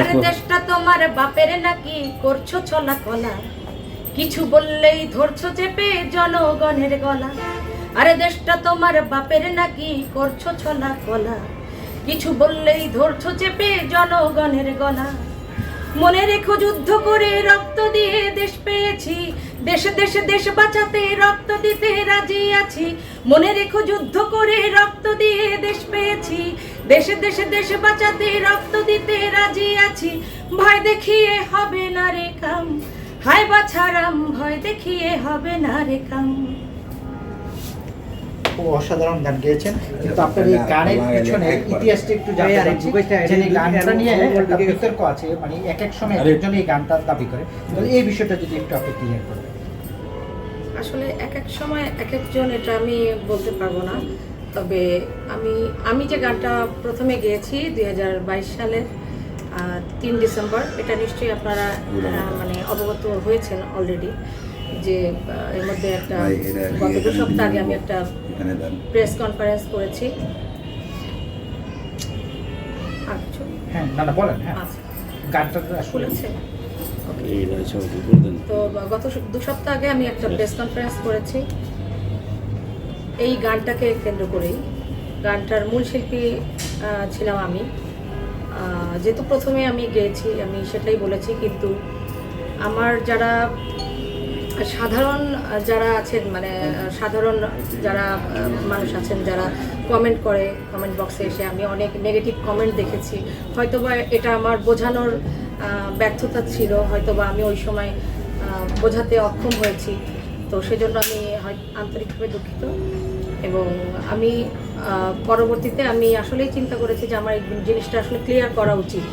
আরে দেশটা তোমার বাপের নাকি করছ ছলা কলা কিছু বললেই ধরছো চেপে জনগণের গলা। আরে দেশটা তোমার বাপের নাকি করছ ছলা কলা কিছু বললেই ধরছো চেপে জনগণের গলা। মনে রেখো যুদ্ধ করে রক্ত দিয়ে দেশে দেশে দেশ বাঁচাতে রক্ত দিতে রাজি আছি। মনে রেখো যুদ্ধ করে রক্ত দিয়ে দেশ পেয়েছি। দেশে দেশে দেশ বাঁচাতে রক্ত দিতে রাজি আছি। ভয় দেখিয়ে হবে না রে কাম। হায় বাছারাম ভয় দেখিয়ে হবে না রে কাম। খুব অসাধারণ গান গেয়েছেন। কিন্তু আপনার এই গানের পিছনে ইতিহাসটা একটু জানতে request টা- যে এই গানটা নিয়ে একটা বিতর্ক আছে মানে এক এক সময় একজন এই গানটার দাবি করে। তো এই বিষয়টা যদি একটু আপনি ক্লিয়ার করবেন আসলে এক এক সময় এক একজন এটা আমি বলতে পারব না। তবে আমি আমি যে গানটা প্রথমে গেয়েছি দুই সালের তিন ডিসেম্বর এটা নিশ্চয়ই আপনারা মানে অবগত হয়েছেন অলরেডি যে এর মধ্যে একটা গত দু সপ্তাহ আগে আমি একটা প্রেস কনফারেন্স করেছি। আর কিছু? হ্যাঁ না না বলেন হ্যাঁ। আচ্ছা। গানটা আসলে তো গত দু সপ্তাহ আগে আমি একটা প্রেস কনফারেন্স করেছি। এই গানটাকে কেন্দ্র করেই। গানটার মূল শিল্পী ছিলাম আমি। যেহেতু প্রথমে আমি গেয়েছি আমি সেটাই বলেছি কিন্তু আমার যারা সাধারণ যারা আছেন মানে সাধারণ যারা মানুষ আছেন যারা কমেন্ট করে কমেন্ট বক্সে এসে আমি অনেক নেগেটিভ কমেন্ট দেখেছি। হয়তোবা এটা আমার বোঝানোর ব্যর্থতা ছিল হয়তো বা আমি ওই সময় বোঝাতে অক্ষম হয়েছি। তো সেজন্য আমি আন্তরিকভাবে দুঃখিত এবং আমি পরবর্তীতে আমি আসলেই চিন্তা করেছি যে আমার এই জিনিসটা আসলে ক্লিয়ার করা উচিত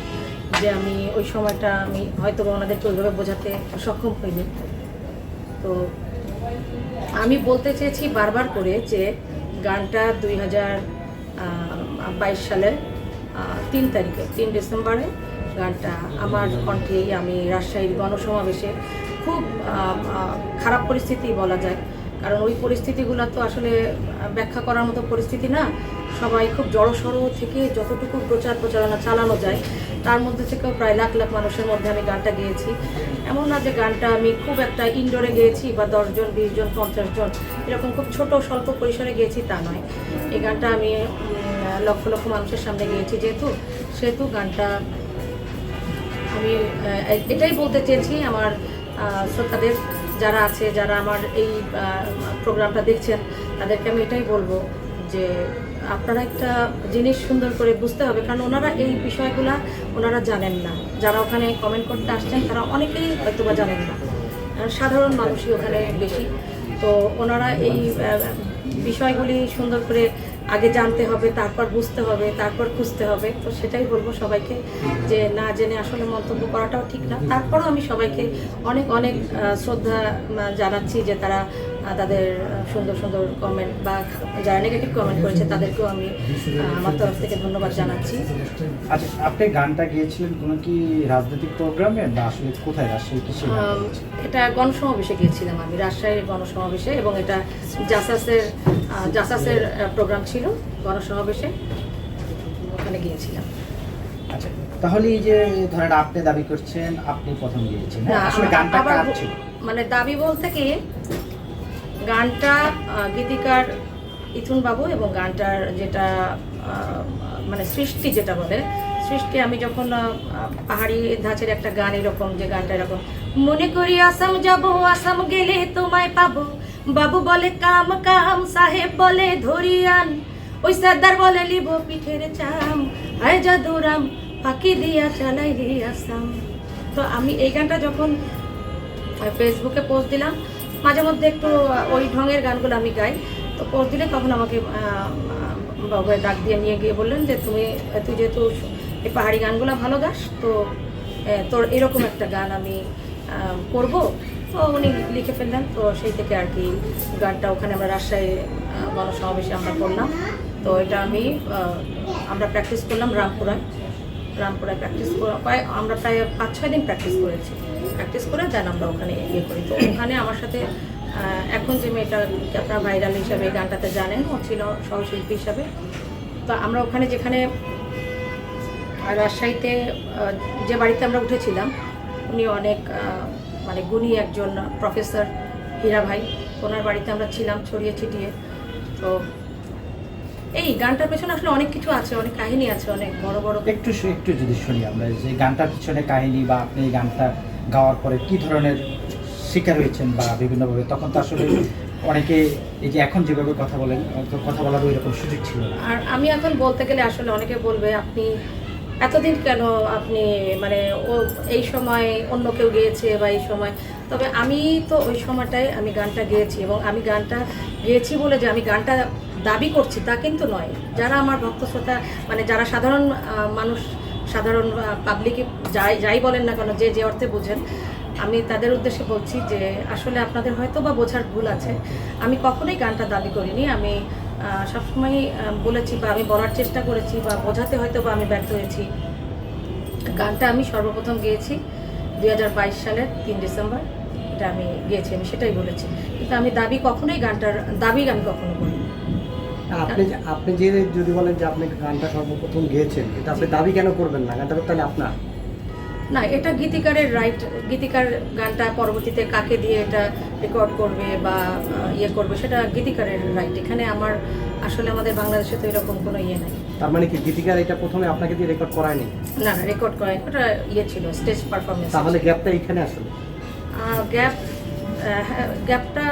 যে আমি ওই সময়টা আমি হয়তো বা ওনাদেরকে ওইভাবে বোঝাতে সক্ষম হইনি। তো আমি বলতে চেয়েছি বারবার করে যে গানটা দুই হাজার বাইশ সালের তিন তারিখে, তিন ডিসেম্বরে গানটা আমার কণ্ঠেই আমি রাজশাহীর গণসমাবেশে খুব খারাপ পরিস্থিতি বলা যায়। কারণ ওই পরিস্থিতিগুলো তো আসলে ব্যাখ্যা করার মতো পরিস্থিতি না। সবাই খুব জড়সড় থেকে যতটুকু প্রচার প্রচারণা চালানো যায়, তার মধ্যে থেকেও প্রায় লাখ লাখ মানুষের মধ্যে আমি গানটা গেয়েছি। এমন না যে গানটা আমি খুব একটা ইনডোরে গেয়েছি বা দশজন বিশজন পঞ্চাশ জন, এরকম খুব ছোট, স্বল্প পরিসরে গেয়েছি তা নয়। এই গানটা আমি লক্ষ লক্ষ মানুষের সামনে গিয়েছি যেহেতু, সেহেতু গানটা আমি এটাই বলতে চেয়েছি আমার শ্রোতাদের যারা আছে, যারা আমার এই প্রোগ্রামটা দেখছেন, তাদেরকে আমি এটাই বলব যে আপনারা একটা জিনিস সুন্দর করে বুঝতে হবে, কারণ ওনারা এই বিষয়গুলা ওনারা জানেন না। যারা ওখানে কমেন্ট করতে আসছেন, তারা অনেকেই হয়তো বা জানেন না। সাধারণ মানুষই ওখানে বেশি। তো ওনারা এই বিষয়গুলি সুন্দর করে আগে জানতে হবে তারপর বুঝতে হবে তারপর খুঁজতে হবে। তো সেটাই বলব সবাইকে যে না জেনে আসলে মন্তব্য করাটাও ঠিক না। তারপরও আমি সবাইকে অনেক অনেক শ্রদ্ধা জানাচ্ছি যে তারা তাদের সুন্দর সুন্দর কমেন্ট বা যারা নেগেটিভ কমেন্ট করেছে তাদেরকেও আমি আমার তরফ থেকে ধন্যবাদ জানাচ্ছি। আচ্ছা আপনি গানটা গিয়েছিলেন কোনো কি রাজনৈতিক প্রোগ্রামে বা আসলে কোথায়? রাজশাহী কিসে? এটা গণসমাবেশে গিয়েছিলাম আমি রাজশাহীর গণসমাবেশে এবং এটা জাসাসের জাসাসের প্রোগ্রাম ছিল গণসমাবেশে। ওখানে গিয়েছিলাম। আচ্ছা তাহলে এই যে ধরেন আপনি দাবি করছেন আপনি প্রথম গিয়েছেন হ্যাঁ? আসলে গানটা কার ছিল? মানে দাবি বলতে কি গানটা গীতিকার ইথুন বাবু এবং গানটার যেটা মানে সৃষ্টি যেটা বলে সৃষ্টি আমি যখন পাহাড়ি ধাঁচের একটা গান এরকম যে গানটা এরকম মনে করি আসাম যাব আসাম গেলে তোমায় পাবো। বাবু বলে কাম কাম, সাহেব বলে ধরিয়ান। ওই সর্দার বলে লিব পিঠের চাম। হায় জাদুরাম, ফাঁকি দিয়া চালাই আসাম তো আমি এই গানটা যখন ফেসবুকে পোস্ট দিলাম, মাঝে মধ্যে একটু ওই ঢঙের গানগুলো আমি গাই। তো পোস্ট দিলে তখন আমাকে বাবুভাই ডাক দিয়ে নিয়ে গিয়ে বললেন যে, তুমি, তুই যেহেতু এই পাহাড়ি গানগুলো ভালো গাস তো তোর এরকম একটা গান আমি করব। তো উনি লিখে ফেললেন। তো সেই থেকে আর কি গানটা ওখানে আমরা রাজশাহী গণসমাবেশে আমরা করলাম। তো এটা আমি আমরা প্র্যাকটিস করলাম রামপুরায়। রামপুরায় প্র্যাকটিস করা আমরা প্রায় পাঁচ ছয় দিন প্র্যাকটিস করেছি। প্র্যাকটিস করে দেন আমরা ওখানে ইয়ে করি। তো ওখানে আমার সাথে এখন যে মেয়েটা আপনার ভাইরাল হিসাবে গানটাতে জানেন, ও ছিল সহশিল্পী হিসাবে। তো আমরা ওখানে যেখানে, রাজশাহীতে যে বাড়িতে আমরা উঠেছিলাম, উনি অনেক মানে গুণী একজন প্রফেসর হীরা ভাই। ওনার বাড়িতে আমরা ছিলাম ছড়িয়ে ছিটিয়ে। তো এই গানটার পেছনে আসলে অনেক কিছু আছে অনেক কাহিনী আছে অনেক বড় বড় একটু একটু যদি শুনি আমরা যে গানটার পিছনে কাহিনী বা আপনি এই গানটা গাওয়ার পরে কি ধরনের শিকার হয়েছেন বা বিভিন্নভাবে? তখন তো আসলে অনেকে এই যে এখন যেভাবে কথা বলেন কথা বলার ওই রকম সুযোগ ছিল আর আমি এখন বলতে গেলে আসলে অনেকে বলবে আপনি এতদিন কেন আপনি মানে ও এই সময় অন্য কেউ গেয়েছে বা এই সময়? তবে আমি তো ওই সময়টায় আমি গানটা গেয়েছি এবং আমি গানটা গেয়েছি বলে যে আমি গানটা দাবি করছি তা কিন্তু নয়। যারা আমার ভক্ত শ্রোতা মানে যারা সাধারণ মানুষ, সাধারণ পাবলিকে যাই যাই বলেন না কেন, যে যে অর্থে বুঝেন, আমি তাদের উদ্দেশ্যে বলছি যে আসলে আপনাদের হয়তো বা বোঝার ভুল আছে। আমি কখনোই গানটা দাবি করিনি। আমি সবসময় বলেছি বা আমি বলার চেষ্টা করেছি বা বোঝাতে হয়তো বা আমি ব্যর্থ হয়েছি। গানটা আমি সর্বপ্রথম গেয়েছি দুই হাজার বাইশ সালের তিন ডিসেম্বর। এটা আমি গিয়েছি আমি সেটাই বলেছি। কিন্তু আমি দাবি কখনোই গানটার দাবি আমি কখনো করি আপনি আপনি যে যদি বলেন যে আপনি গানটা সর্বপ্রথম গেয়েছেন এটা আপনি দাবি কেন করবেন না? গানটা তো তাহলে আপনার। না এটা গীতিকারের রাইট গীতিকার গানটা পরবর্তীতে কাকে দিয়ে এটা রেকর্ড করবে বা ইয়ে করবে সেটা গীতিকারের রাইট এখানে আমার আসলে আমাদের বাংলাদেশে তো এরকম কোনো ইয়ে নাই। তার মানে কি গীতিকার এটা প্রথমে আপনাকে দিয়ে রেকর্ড করায়নি? না না রেকর্ড করা ওটা ইয়ে ছিল স্টেজ পারফরমেন্স তাহলে গ্যাপটা এইখানে আসলে। গ্যাপ গ্যাপটা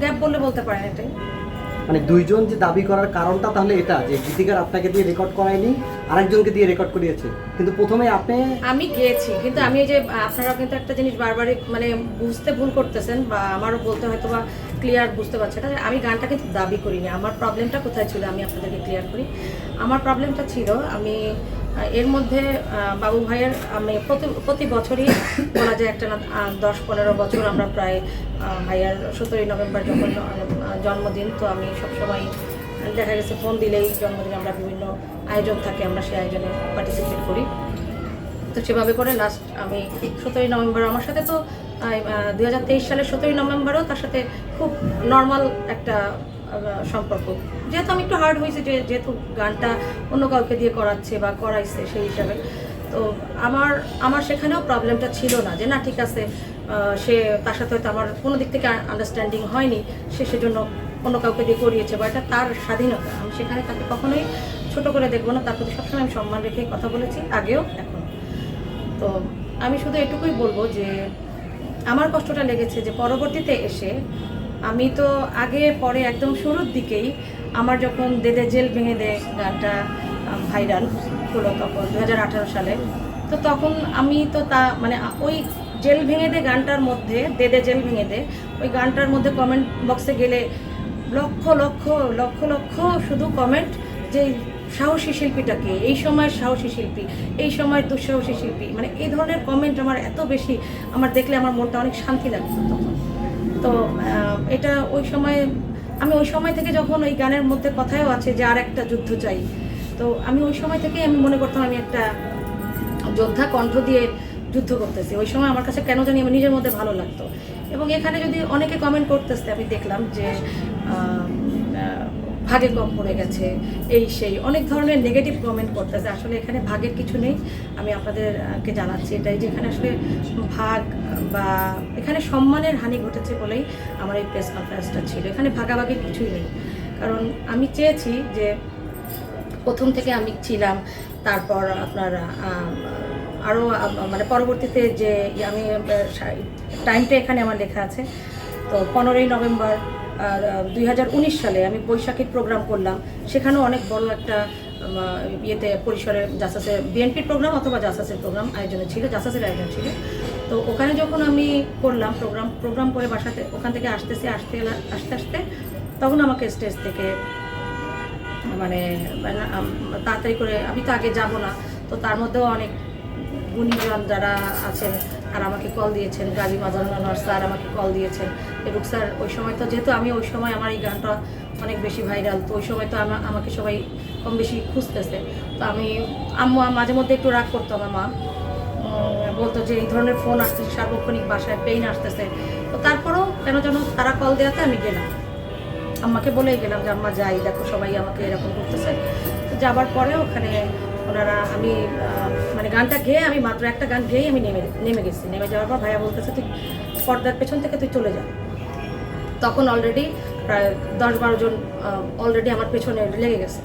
গ্যাপ বললে বলতে পারেন এটাই। মানে দুইজন যে দাবি করার কারণটা তাহলে এটা, যে গীতিকার আপনাকে দিয়ে রেকর্ড করায়নি, আরেকজনকে দিয়ে রেকর্ড করিয়েছে। কিন্তু প্রথমে আপনি আমি গেয়েছি, কিন্তু আমি যে, আপনারা কিন্তু একটা জিনিস বারবারই মানে বুঝতে ভুল করতেছেন বা আমারও বলতে হয়তো বা ক্লিয়ার বুঝতে পারছে না। আমি গানটা কিন্তু দাবি করিনি। আমার প্রবলেমটা কোথায় ছিল আমি আপনাদেরকে ক্লিয়ার করি। আমার প্রবলেমটা ছিল, আমি এর মধ্যে বাবু ভাইয়ের, আমি প্রতি প্রতি বছরই বলা যায় একটা না দশ পনেরো বছর আমরা প্রায় ভাইয়ার সতেরোই নভেম্বর যখন জন্মদিন, তো আমি সবসময় দেখা গেছে ফোন দিলেই জন্মদিনে আমরা বিভিন্ন আয়োজন থাকে, আমরা সেই আয়োজনে পার্টিসিপেট করি। তো সেভাবে করে লাস্ট আমি সতেরোই নভেম্বর, আমার সাথে তো দু হাজার তেইশ সালের সতেরোই নভেম্বরও তার সাথে খুব নর্মাল একটা সম্পর্ক। যেহেতু আমি একটু হার্ড হয়েছে যে যেহেতু গানটা অন্য কাউকে দিয়ে করাচ্ছে বা করাইছে সেই হিসাবে। তো আমার আমার সেখানেও প্রবলেমটা ছিল না যে, না, ঠিক আছে সে তার সাথে হয়তো আমার কোনো দিক থেকে আন্ডারস্ট্যান্ডিং হয়নি। সে সেজন্য অন্য কাউকে দিয়ে করিয়েছে বা এটা তার স্বাধীনতা। আমি সেখানে তাকে কখনোই ছোট করে দেখব না। তার প্রতি সবসময় আমি সম্মান রেখেই কথা বলেছি, আগেও এখন। তো আমি শুধু এটুকুই বলব যে, আমার কষ্টটা লেগেছে যে পরবর্তীতে এসে আমি তো আগে, পরে একদম শুরুর দিকেই আমার যখন দেদে জেল ভেঙে দে গানটা ভাইরাল হলো তখন দু হাজার আঠারো সালে, তো তখন আমি তো তা মানে ওই জেল ভেঙে দে গানটার মধ্যে, দেদে জেল ভেঙে দে ওই গানটার মধ্যে কমেন্ট বক্সে গেলে লক্ষ লক্ষ লক্ষ লক্ষ শুধু কমেন্ট যে সাহসী শিল্পীটাকে, এই সময়ের সাহসী শিল্পী, এই সময়ের দুঃসাহসী শিল্পী মানে এই ধরনের কমেন্ট আমার এত বেশি, আমার দেখলে আমার মনটা অনেক শান্তি লাগতো তখন। তো এটা ওই সময়, আমি ওই সময় থেকে যখন ওই গানের মধ্যে কথাও আছে যে আর একটা যুদ্ধ চাই, তো আমি ওই সময় থেকে আমি মনে করতাম আমি একটা যোদ্ধা কণ্ঠ দিয়ে যুদ্ধ করতেছি। ওই সময় আমার কাছে কেন জানি আমার নিজের মধ্যে ভালো লাগতো। এবং এখানে যদি অনেকে কমেন্ট করতেছে, আমি দেখলাম যে ভাগে কম পড়ে গেছে, এই সেই। অনেক ধরনের নেগেটিভ কমেন্ট করতেছে। আসলে এখানে ভাগের কিছু নেই। আমি আপনাদেরকে জানাচ্ছি এটাই যে এখানে আসলে ভাগ বা এখানে সম্মানের হানি ঘটেছে বলেই আমার এই প্রেস কনফারেন্সটা ছিল। এখানে ভাগাভাগি কিছুই নেই। কারণ আমি চেয়েছি যে প্রথম থেকে আমি ছিলাম, তারপর আপনার আরও মানে পরবর্তীতে যে, আমি টাইমটা এখানে আমার লেখা আছে। তো পনেরোই নভেম্বর দুই হাজার উনিশ সালে আমি বৈশাখীর প্রোগ্রাম করলাম। সেখানেও অনেক বড় একটা ইয়েতে, পরিসরে জাসাসের বিএনপির প্রোগ্রাম অথবা জাসাসের প্রোগ্রাম আয়োজনে ছিল, জাসাসের আয়োজন ছিল। তো ওখানে যখন আমি করলাম প্রোগ্রাম প্রোগ্রাম করে বাসাতে, ওখান থেকে আসতেছি, আসতে আসতে আসতে তখন আমাকে স্টেজ থেকে মানে মানে তাড়াতাড়ি করে, আমি তো আগে যাব না, তো তার মধ্যেও অনেক গুণীজন যারা আছেন আর আমাকে কল দিয়েছেন, গাজী মাজানুর স্যার আমাকে কল দিয়েছেন। রুক স্যার ওই সময় তো যেহেতু আমি ওই সময় আমার এই গানটা অনেক বেশি ভাইরাল তো ওই সময় তো আমা- আমাকে সবাই কম বেশি খুঁজতেছে। তো আমি আম্মু মাঝে মধ্যে একটু রাগ করতো আমার মা। বলতো যে এই ধরনের ফোন আসছে, সার্বক্ষণিক বাসায় পেইন আসতেছে। তো তারপরেও কেন যেন তারা কল দেওয়াতে আমি গেলাম। আম্মাকে বলেই গেলাম যে, আম্মা, যাই, দেখো সবাই আমাকে এরকম করতেছে। তো যাবার পরে ওখানে ওনারা আমি মানে গানটা গেয়ে আমি মাত্র একটা গান গেয়েই আমি নেমে নেমে গেছি। নেমে যাওয়ার পর ভাইয়া বলতেছে, তুই পর্দার পেছন থেকে তুই চলে যা। তখন অলরেডি প্রায় দশ বারো জন অলরেডি আমার পেছনে লেগে গেছে।